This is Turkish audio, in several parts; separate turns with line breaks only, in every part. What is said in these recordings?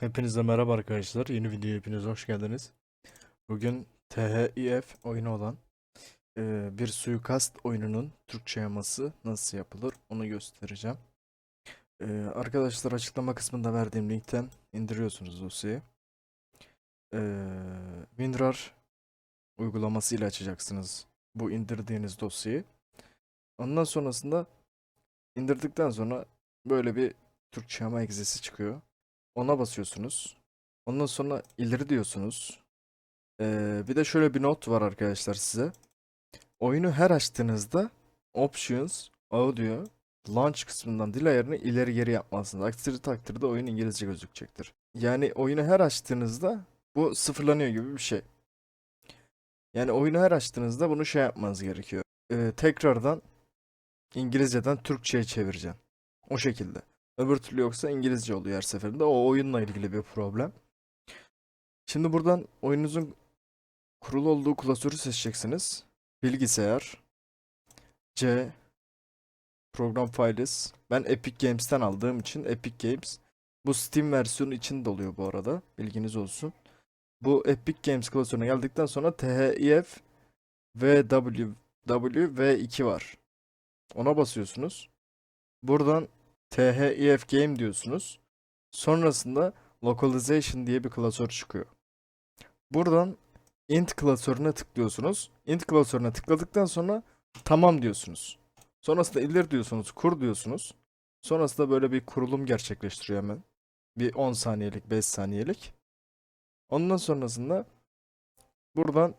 Hepinize merhaba arkadaşlar. Yeni videoya hepiniz hoş geldiniz. Bugün THIF oyunu olan e, bir suikast oyununun Türkçe yaması nasıl yapılır onu göstereceğim. E, arkadaşlar açıklama kısmında verdiğim linkten indiriyorsunuz dosyayı. E, WinRAR uygulaması ile açacaksınız bu indirdiğiniz dosyayı. Ondan sonrasında indirdikten sonra böyle bir Türkçe yama egzesi çıkıyor. Ona basıyorsunuz. Ondan sonra ileri diyorsunuz. Ee, bir de şöyle bir not var arkadaşlar size. Oyunu her açtığınızda Options, Audio, Launch kısmından dil ayarını ileri geri yapmalısınız. Aksi takdirde oyun İngilizce gözükecektir. Yani oyunu her açtığınızda bu sıfırlanıyor gibi bir şey. Yani oyunu her açtığınızda bunu şey yapmanız gerekiyor. Ee, tekrardan İngilizceden Türkçe'ye çevireceğim. O şekilde. Öbür türlü yoksa İngilizce oluyor her seferinde. O oyunla ilgili bir problem. Şimdi buradan oyununuzun kurulu olduğu klasörü seçeceksiniz. Bilgisayar, C, Program Files. Ben Epic Games'ten aldığım için Epic Games. Bu Steam versiyonu için de oluyor bu arada. Bilginiz olsun. Bu Epic Games klasörüne geldikten sonra THIF VW W2 var. Ona basıyorsunuz. Buradan THIF Game diyorsunuz. Sonrasında Localization diye bir klasör çıkıyor. Buradan int klasörüne tıklıyorsunuz. Int klasörüne tıkladıktan sonra tamam diyorsunuz. Sonrasında ileri diyorsunuz, kur diyorsunuz. Sonrasında böyle bir kurulum gerçekleştiriyor hemen. Bir 10 saniyelik, 5 saniyelik. Ondan sonrasında buradan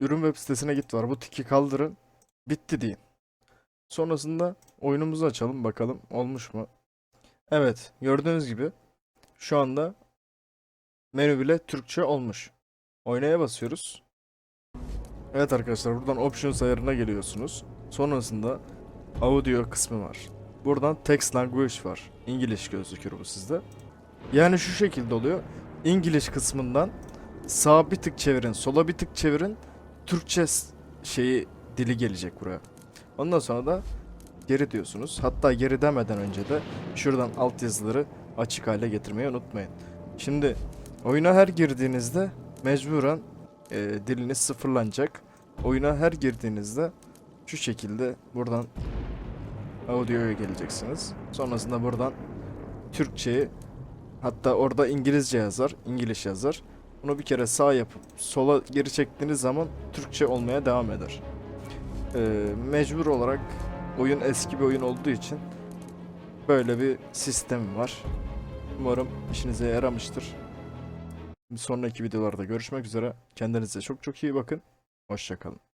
ürün web sitesine git var. Bu tiki kaldırın. Bitti deyin. Sonrasında oyunumuzu açalım bakalım olmuş mu? Evet gördüğünüz gibi şu anda menü bile Türkçe olmuş. Oynaya basıyoruz. Evet arkadaşlar buradan Options ayarına geliyorsunuz. Sonrasında Audio kısmı var. Buradan Text Language var. İngiliz gözüküyor bu sizde. Yani şu şekilde oluyor. İngiliz kısmından sağa bir tık çevirin, sola bir tık çevirin. Türkçe şeyi dili gelecek buraya. Ondan sonra da geri diyorsunuz. Hatta geri demeden önce de şuradan alt yazıları açık hale getirmeyi unutmayın. Şimdi oyuna her girdiğinizde mecburen e, diliniz sıfırlanacak. Oyuna her girdiğinizde şu şekilde buradan audio'ya geleceksiniz. Sonrasında buradan Türkçeyi hatta orada İngilizce yazar, İngiliz yazar. Bunu bir kere sağ yapıp sola geri çektiğiniz zaman Türkçe olmaya devam eder. Ee, mecbur olarak oyun eski bir oyun olduğu için böyle bir sistem var. Umarım işinize yaramıştır. Sonraki videolarda görüşmek üzere. Kendinize çok çok iyi bakın. Hoşçakalın.